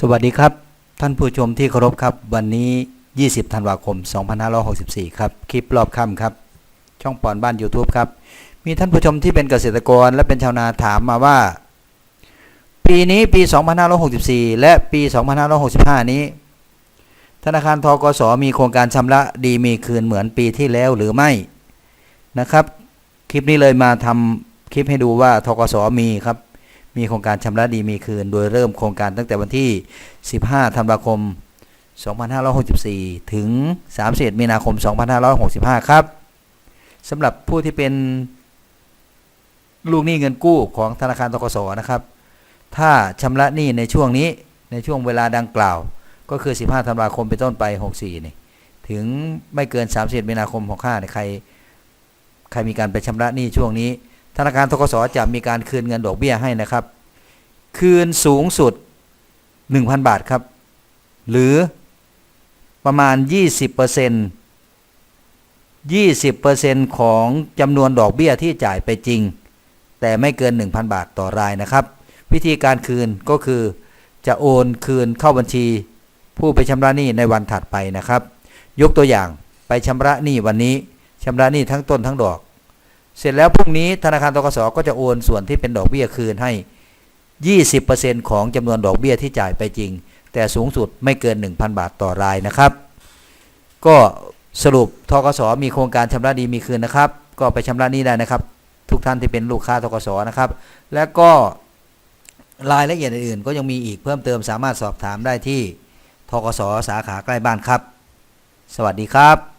สวัสดีครับ ท่านผู้ชมที่เคารพครับ วันนี้ 20 ธันวาคม 2564 ครับ คลิปรอบค่ำครับ ช่องปอนบ้าน YouTube ครับ มีท่านผู้ชมที่เป็นเกษตรกรและเป็นชาวนาถามมาว่า ปีนี้ปี 2564 และปี 2565 นี้ ธนาคารทกสมีโครงการชำระดีมีคืนเหมือนปีที่แล้วหรือไม่นะครับ คลิปนี้เลยมาทำคลิปให้ดูว่าทกสมีครับ มีโครงการชำระดีมีคืน โดยเริ่มโครงการตั้งแต่วันที่ 15 ธันวาคม 2564 ถึง 31 มีนาคม 2565 ครับสำหรับผู้ที่เป็นลูกหนี้เงินกู้ของธนาคารทกสนะครับ ถ้าชำระหนี้ในช่วงนี้ในช่วงเวลาดังกล่าว ก็คือ 15 ธันวาคมเป็นต้นไป 64 นี่ถึงไม่เกิน 31 มีนาคม 65เนี่ยใครใครมีการไปชำระหนี้ช่วงนี้ธนาคารทกสจะมีการคืนเงินดอกเบี้ยให้นะครับ คืนสูงสุด 1,000 บาทครับ หรือประมาณ 20% 20%ของจำนวนดอกเบี้ยที่จ่ายไปจริง แต่ไม่เกิน 1,000 บาทต่อรายนะครับ วิธีการคืนก็คือจะโอนคืนเข้าบัญชี ผู้ไปชำระหนี้ในวันถัดไปนะครับ ยกตัวอย่างไปชำระหนี้วันนี้ชำระหนี้ทั้งต้นทั้งดอก เสร็จแล้วพรุ่งนี้ธนาคารทกสก็จะโอนส่วนที่เป็นดอกเบี้ยคืนให้ 20%ของจำนวนดอกเบี้ยที่จ่ายไปจริง แต่สูงสุดไม่เกิน 1,000 บาทต่อรายนะครับ ก็สรุปทกสมีโครงการชำระดีมีคืนนะครับ ก็ไปชำระนี้ได้นะครับ ทุกท่านที่เป็นลูกค้าทกสนะครับ และก็รายละเอียดอื่นๆ ก็ยังมีอีกเพิ่มเติมสามารถสอบถามได้ที่ทกสสาขาใกล้บ้านครับ สวัสดีครับ